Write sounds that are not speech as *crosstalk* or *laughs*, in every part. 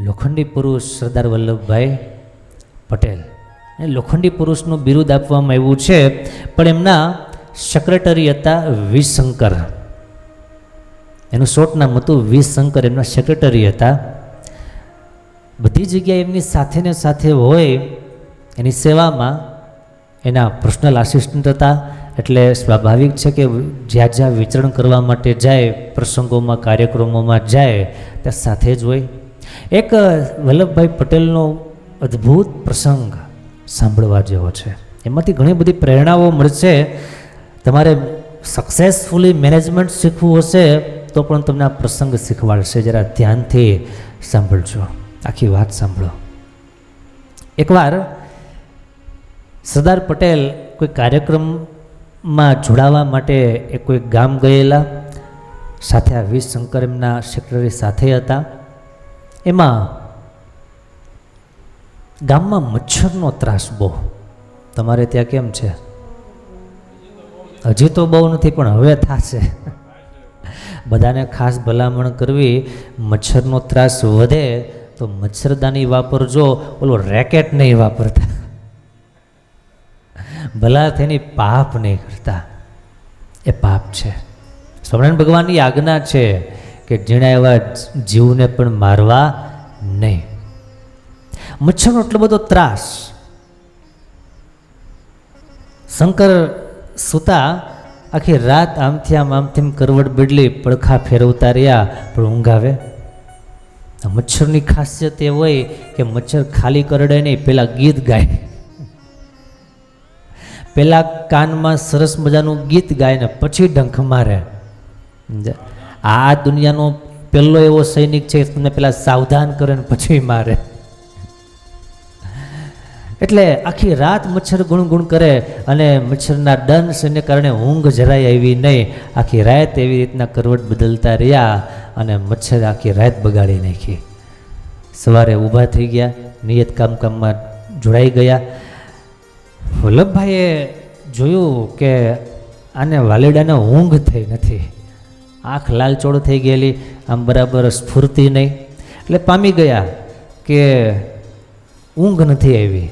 લોખંડી પુરુષ સરદાર વલ્લભભાઈ પટેલ. અને લોખંડી પુરુષનું બિરુદ આપવામાં આવ્યું છે, પણ એમના સેક્રેટરી હતા વિશંકર. એનું શોર્ટ નામ હતું વી શંકર એમના સેક્રેટરી હતા. બધી જગ્યાએ એમની સાથે ને સાથે હોય, એની સેવામાં એના પર્સનલ આસિસ્ટન્ટ હતા. એટલે સ્વાભાવિક છે કે જ્યાં જ્યાં વિચરણ કરવા માટે જાય, પ્રસંગોમાં, કાર્યક્રમોમાં જાય, ત્યાં સાથે જ હોય. એક વલ્લભભાઈ પટેલનો અદ્ભુત પ્રસંગ સાંભળવા જેવો છે. એમાંથી ઘણી બધી પ્રેરણાઓ મળશે. તમારે સક્સેસફુલી મેનેજમેન્ટ શીખવું હશે તો પણ તમને આ પ્રસંગ શીખવાડશે. જરા ધ્યાનથી સાંભળજો. આખી વાત સાંભળો. એકવાર સરદાર પટેલ કોઈ કાર્યક્રમમાં જોડાવા માટે એ કોઈ ગામ ગયેલા, સાથે આ વી શંકર એમના સેક્રેટરી સાથે હતા. એમાં ગામમાં મચ્છરનો ત્રાસ બહુ. તમારે ત્યાં કેમ છે? હજી તો બહુ નથી, પણ હવે થશે. બધાને ખાસ ભલામણ કરવી, મચ્છરનો ત્રાસ વધે તો મચ્છરદાની વાપરજો ઓલો રેકેટ નહીં વાપરતા. ભલા તેની પાપ નહીં કરતા. એ પાપ છે. સ્વામિનારાયણ ભગવાનની આજ્ઞા છે કે જેણે એવા જીવને પણ મારવા નહીં. મચ્છરનો એટલો બધો ત્રાસ. શંકર સુતા આખી રાત આમથી આમ આમથી આમ કરવડ બદલી પડખા ફેરવતા રહ્યા, પણ ઊંઘ આવે. મચ્છરની ખાસિયત એ હોય કે મચ્છર ખાલી કરડે નહીં પહેલાં ગીત ગાય. પહેલાં કાનમાં સરસ મજાનું ગીત ગાય ને પછી ડંખ મારે? આ દુનિયાનો પહેલો એવો સૈનિક છે, તમને પહેલાં સાવધાન કરે ને પછી મારે. એટલે આખી રાત મચ્છર ગુણગુણ કરે અને મચ્છરના દંશને કારણે ઊંઘ જરાય આવી નહીં. આખી રાત એવી રીતના કરવટ બદલતા રહ્યા અને મચ્છર આખી રાત બગાડી નાખી. સવારે ઊભા થઈ ગયા, નિયત કામકામમાં જોડાઈ ગયા. વલ્લભભાઈએ જોયું કે આને વાલેડાને ઊંઘ થઈ નથી. આંખ લાલચોળ થઈ ગયેલી, આમ બરાબર સ્ફૂર્તિ નહીં. એટલે પામી ગયા કે ઊંઘ નથી આવી.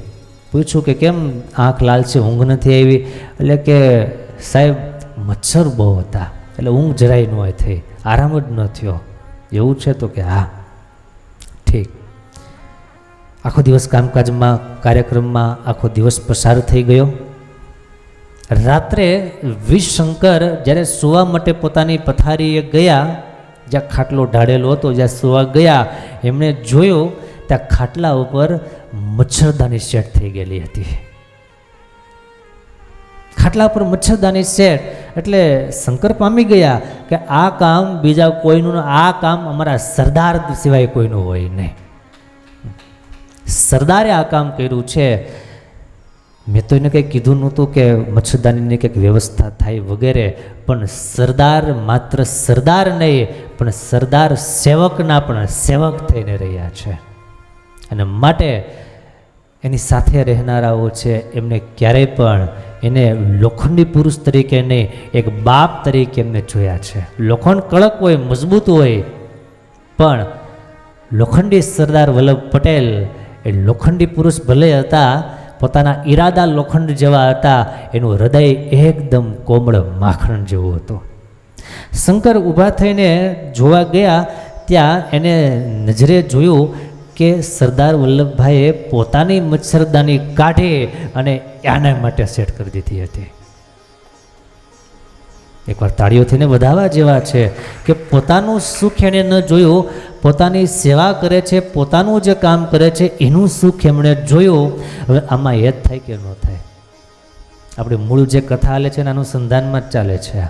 પૂછ્યું કે કેમ આંખ લાલ છે ઊંઘ નથી આવી? એટલે કે સાહેબ, મચ્છર બહુ હતા. એટલે ઊંઘ જરાય ન હોય થઈ. આરામ જ ન થયો. એવું છે તો કે હા. ઠીક. આખો દિવસ કામકાજમાં, કાર્યક્રમમાં આખો દિવસ પસાર થઈ ગયો. રાત્રે વિશંકર જ્યારે સુવા માટે પોતાની પથારીએ ગયા, જ્યાં ખાટલો ઢાળેલો હતો, જ્યાં સુવા ગયા, એમણે જોયું ત્યાં ખાટલા ઉપર મચ્છરદાની સેટ થઈ ગયેલી હતી. ખાટલા ઉપર મચ્છરદાની સેટ એટલે શંકર પામી ગયા કે આ કામ બીજા કોઈનું આ કામ અમારા સરદાર સિવાય કોઈનું હોય નહીં. સરદારે આ કામ કર્યું છે. મેં તો એને કંઈ કીધું નહોતું કે મચ્છરદાનીની કંઈક વ્યવસ્થા થાય વગેરે, પણ સરદાર માત્ર સરદાર નહીં, પણ સરદાર સેવકના પણ સેવક થઈને રહ્યા છે. અને માટે એની સાથે રહેનારાઓ છે, એમને ક્યારેય પણ એને લોખંડી પુરુષ તરીકે નહીં, એક બાપ તરીકે એમને જોયા છે. લોખંડ કડક હોય, મજબૂત હોય, પણ લોખંડી સરદાર વલ્લભ પટેલ એ લોખંડી પુરુષ ભલે હતા પોતાના ઈરાદા લોખંડ જેવા હતા, એનું હૃદય એકદમ કોમળ માખણ જેવું હતું. શંકર ઊભા થઈને જોવા ગયા, ત્યાં એને નજરે જોયું કે સરદાર વલ્લભભાઈએ પોતાની મચ્છરદાની કાઢી અને આના માટે સેટ કરી દીધી હતી. એકવાર તાળીઓથીને વધાવવા જેવા છે કે પોતાનું સુખ એણે ન જોયું, પોતાની સેવા કરે છે, પોતાનું જે કામ કરે છે, એનું સુખ એમણે જોયું. હવે આમાં જ થાય કે ન થાય? આપણે મૂળ જે કથા હાલે છે એના અનુસંધાનમાં જ ચાલે છે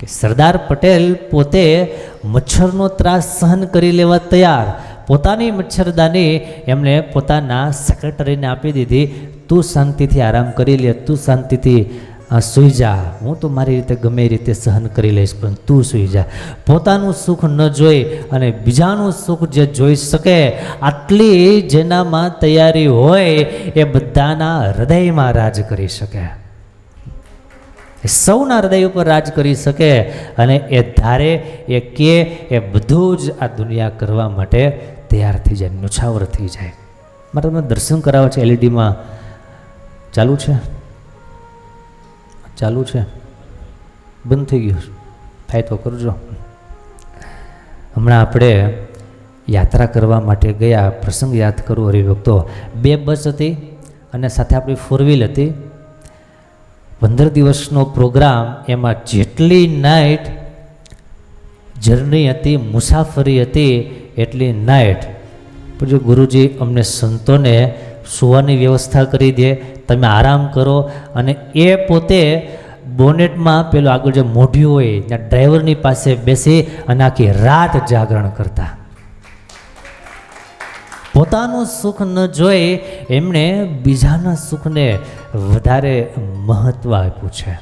કે સરદાર પટેલ પોતે મચ્છરનો ત્રાસ સહન કરી લેવા તૈયાર. પોતાની મચ્છરદાની એમણે પોતાના સેક્રેટરીને આપી દીધી. તું શાંતિથી આરામ કરી લે, તું શાંતિથી સૂઈ જા, હું તો મારી રીતે ગમે રીતે સહન કરી લઈશ, પણ તું સૂઈ જા. પોતાનું સુખ ન જોઈ અને બીજાનું સુખ જે જોઈ શકે, આટલી જેનામાં તૈયારી હોય, એ બધાના હૃદયમાં રાજ કરી શકે. સૌના હૃદય ઉપર રાજ કરી શકે અને એ ધારે, એ કે, એ બધું જ આ દુનિયા કરવા માટે તૈયાર થઈ જાય, નુછાવર થઈ જાય. મારે તમને દર્શન કરાવો છે એલઈડીમાં ચાલુ છે? ચાલુ છે? બંધ થઈ ગયું થાય તો કરજો. હમણાં આપણે યાત્રા કરવા માટે ગયા, પ્રસંગ યાદ કરું હરિભક્તો. બે બસ હતી અને સાથે આપણી ફોર વ્હીલ હતી. પંદર દિવસનો પ્રોગ્રામ એમાં જેટલી નાઇટ જર્ની હતી, મુસાફરી હતી, એટલી નાઇટ જો ગુરુજી અમને સંતોને સુવાની વ્યવસ્થા કરી દે, તમે આરામ કરો. અને એ પોતે બોનેટમાં પેલું આગળ જે મોઢ્યું હોય, ત્યાં ડ્રાઈવરની પાસે બેસી અને આખી રાત જાગરણ કરતા. પોતાનું સુખ ન જોઈ એમણે બીજાના સુખને વધારે મહત્ત્વ આપ્યું છે.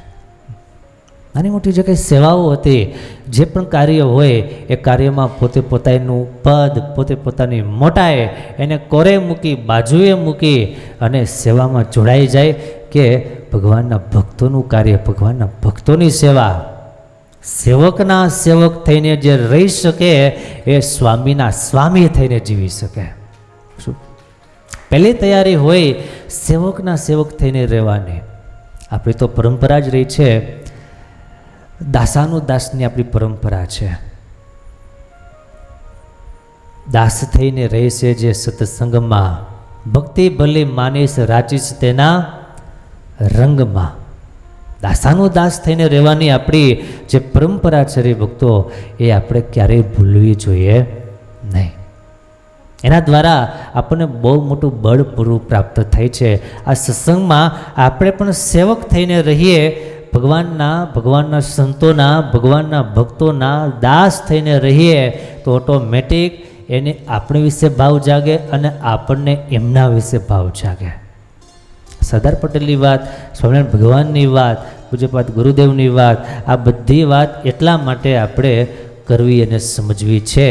નાની મોટી જે કંઈ સેવાઓ હતી જે પણ કાર્ય હોય, એ કાર્યમાં પોતે પોતાનું પદ, પોતે પોતાની મોટાએ એને કોરે મૂકી, બાજુએ મૂકી અને સેવામાં જોડાઈ જાય કે ભગવાનના ભક્તોનું કાર્ય, ભગવાનના ભક્તોની સેવા. સેવકના સેવક થઈને જે રહી શકે, એ સ્વામીના સ્વામી થઈને જીવી શકે. શું? પહેલી તૈયારી હોય સેવકના સેવક થઈને રહેવાની. આપણી તો પરંપરા જ રહી છે દાસાનું દાસની આપણી પરંપરા છે. દાસ થઈને રહેશે જે સત્સંગમાં, ભક્તિ ભલે માનીશ રાચીશ તેના રંગમાં. દાસાનો દાસ થઈને રહેવાની આપણી જે પરંપરા છે રે ભક્તો, એ આપણે ક્યારેય ભૂલવી જોઈએ નહીં. એના દ્વારા આપણને બહુ મોટું બળ પૂરું પ્રાપ્ત થાય છે. આ સત્સંગમાં આપણે પણ સેવક થઈને રહીએ ભગવાનના ભગવાનના સંતોના, ભગવાનના ભક્તોના દાસ થઈને રહીએ તો ઓટોમેટિક એને આપણી વિશે ભાવ જાગે અને આપણને એમના વિશે ભાવ જાગે. સરદાર પટેલની વાત, સ્વામિનારાયણ ભગવાનની વાત પૂજ્યપાત ગુરુદેવની વાત, આ બધી વાત એટલા માટે આપણે કરવી અને સમજવી છે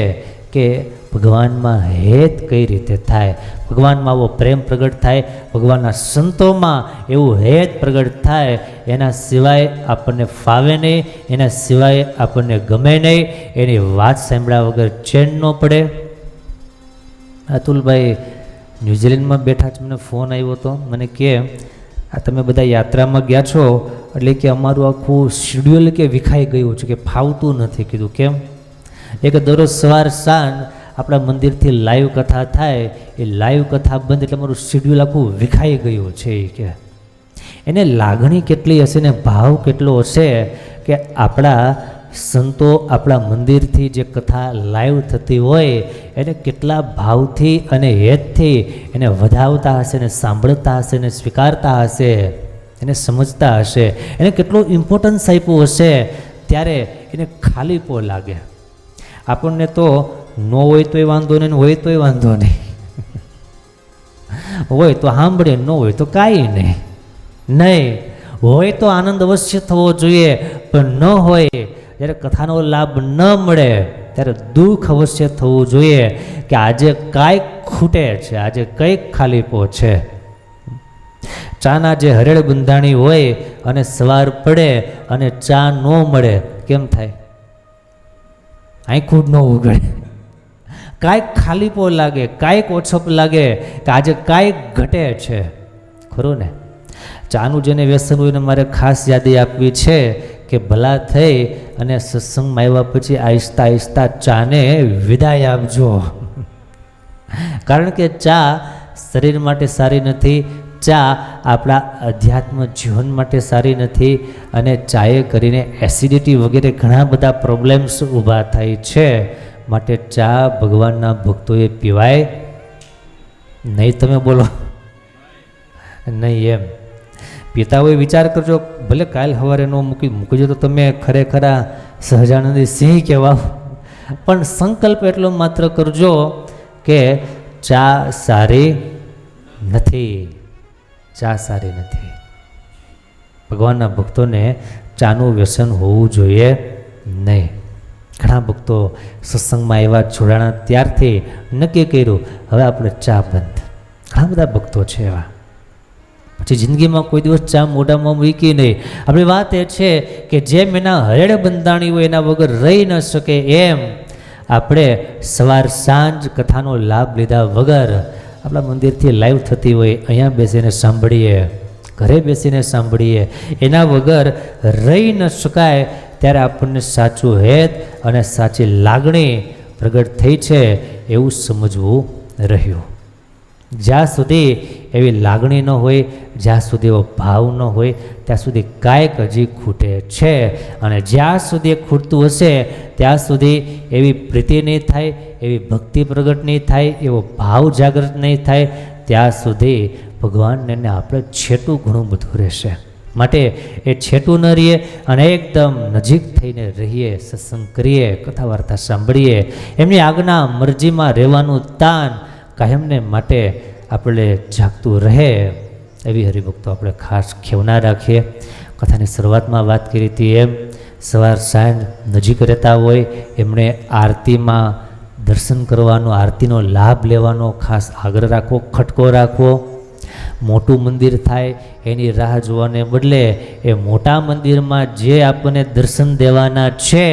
કે ભગવાનમાં હેત કઈ રીતે થાય? ભગવાનમાં આવો પ્રેમ પ્રગટ થાય? ભગવાનના સંતોમાં એવું હેત પ્રગટ થાય? એના સિવાય આપણને ફાવે નહીં, એના સિવાય આપણને ગમે નહીં. એની વાત સાંભળ્યા વગર ચેન ન પડે. અતુલભાઈ ન્યૂઝીલેન્ડમાં બેઠા જ મને ફોન આવ્યો હતો મને કે, આ તમે બધા યાત્રામાં ગયા છો? એટલે કે અમારું આખું શેડ્યુલ કે વિખાઈ ગયું છે કે ફાવતું નથી. કીધું, કેમ? એક દરરોજ સવાર સાંજ આપણા મંદિરથી લાઈવ કથા થાય, એ લાઈવ કથા બંધ એટલે મારું શેડ્યુલ આખું વિખાઈ ગયું છે એ કે એને લાગણી કેટલી હશે ને ભાવ કેટલો હશે કે આપણા સંતો આપણા મંદિરથી જે કથા લાઈવ થતી હોય, એને કેટલા ભાવથી અને હેતથી એને વધાવતા હશે ને સાંભળતા હશે ને સ્વીકારતા હશે, એને સમજતા હશે, એને કેટલો ઇમ્પોર્ટન્સ આપ્યું હશે, ત્યારે એને ખાલીપો લાગે. આપણને તો ન હોય તોય વાંધો નહીં હોય તોય વાંધો નહીં. *laughs* હોય તો સાંભળે, ન હોય તો કાંઈ નહીં. નહીં, હોય તો આનંદ અવશ્ય થવો જોઈએ, પણ ન હોય, જ્યારે કથાનો લાભ ન મળે, ત્યારે દુઃખ અવશ્ય થવું જોઈએ કે આજે કાંઈક ખૂટે છે, આજે કંઈક ખાલીપો છે ચાના જે હરેળ બંધાણી હોય, અને સવાર પડે, અને ચા ન મળે, કેમ થાય? આંખું ન ઉગડે કાંઈક ખાલીપો લાગે, કાંઈક ઓછપ લાગે કે આજે કાંઈક ઘટે છે. ખરું ને? ચાનું જેને વ્યસન હોય એને મારે ખાસ યાદી આપવી છે કે ભલા થઈ અને સત્સંગમાં આવ્યા પછી આહિસ્તા આહિસ્તા ચાને વિદાય આપજો. કારણ કે ચા શરીર માટે સારી નથી, ચા આપણા અધ્યાત્મ જીવન માટે સારી નથી અને ચાએ કરીને એસિડિટી વગેરે ઘણા બધા પ્રોબ્લેમ્સ ઊભા થાય છે. માટે ચા ભગવાનના ભક્તોએ પીવાય? નહીં, તમે બોલો. નહીં એમ. પીતા હોય વિચાર કરજો, ભલે કાલ સવારે ન મૂકી મૂકજો તો તમે ખરેખર આ સહજાનંદી સિંહ કહેવા પણ સંકલ્પ એટલો માત્ર કરજો કે ચા સારી નથી. ચા સારી નથી. ભગવાનના ભક્તોને ચાનું વ્યસન હોવું જોઈએ નહીં. ઘણા ભક્તો સત્સંગમાં એવા જોડાણા ત્યારથી નક્કી કર્યું, હવે આપણે ચા બંધ. ઘણા બધા ભક્તો છે એવા. પછી જિંદગીમાં કોઈ દિવસ ચા મોઢામાં મૂકી નહીં. આપણી વાત એ છે કે જેમ એના હરેડ બંધાણી હોય એના વગર રહી ન શકે એમ આપણે સવાર સાંજ કથાનો લાભ લીધા વગર આપણા મંદિરથી લાઈવ થતી હોય અહીંયા બેસીને સાંભળીએ, ઘરે બેસીને સાંભળીએ, એના વગર રહી ન શકાય ત્યારે આપણને સાચું હેત અને સાચી લાગણી પ્રગટ થઈ છે એવું સમજવું રહ્યું. જ્યાં સુધી એવી લાગણી ન હોય, જ્યાં સુધી એવો ભાવ ન હોય, ત્યાં સુધી કાંઈક હજી ખૂટે છે. અને જ્યાં સુધી ખૂટતું હશે, ત્યાં સુધી એવી પ્રીતિ નહીં થાય, એવી ભક્તિ પ્રગટ નહીં થાય, એવો ભાવ જાગૃત નહીં થાય, ત્યાં સુધી ભગવાનને આપણે છેટું ઘણું બધું રહેશે. માટે એ છેટું ન રહીએ અને એકદમ નજીક થઈને રહીએ, સત્સંગ કરીએ કથા વાર્તા સાંભળીએ. એમની આજ્ઞા મરજીમાં રહેવાનું તાન કાયમને માટે આપણે જાગતું રહે. એવી હરિભક્તો આપણે ખાસ ખેવના રાખીએ. કથાની શરૂઆતમાં વાત કરી હતી એમ, સવાર સાંજ નજીક રહેતા હોય, એમણે આરતીમાં દર્શન કરવાનો, આરતીનો લાભ લેવાનો ખાસ આગ્રહ રાખવો, ખટકો રાખવો. મોટું મંદિર થાય, એની રાહ જોવાને બદલે એ મોટા મંદિરમાં જે આપણને દર્શન દેવાના છે,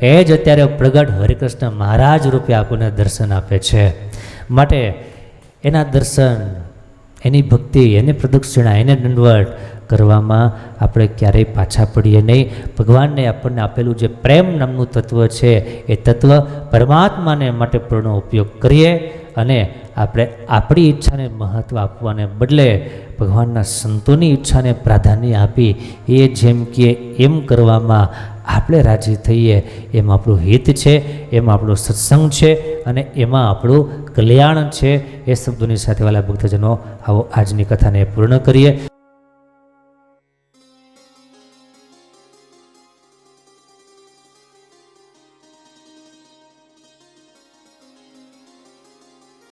એ જ અત્યારે પ્રગટ હરિકૃષ્ણ મહારાજ રૂપે આપણને દર્શન આપે છે. માટે એના દર્શન, એની ભક્તિ, એની પ્રદક્ષિણા, એને દંડવટ કરવામાં આપણે ક્યારેય પાછા પડીએ નહીં. ભગવાનને આપણને આપેલું જે પ્રેમ નામનું તત્વ છે, એ તત્વ પરમાત્માને માટે પૂર્ણ ઉપયોગ કરીએ અને આપણે આપણી ઈચ્છાને મહત્ત્વ આપવાને બદલે ભગવાનના સંતોની ઈચ્છાને પ્રાધાન્ય આપી એ જેમ કે એમ કરવામાં આપણે રાજી થઈએ, એમ આપણું હિત છે, એમ આપણો સત્સંગ છે અને એમાં આપણું કલ્યાણ છે એ શબ્દોની સાથે વાલા ભક્તજનો આવો આજની કથાને પૂર્ણ કરીએ.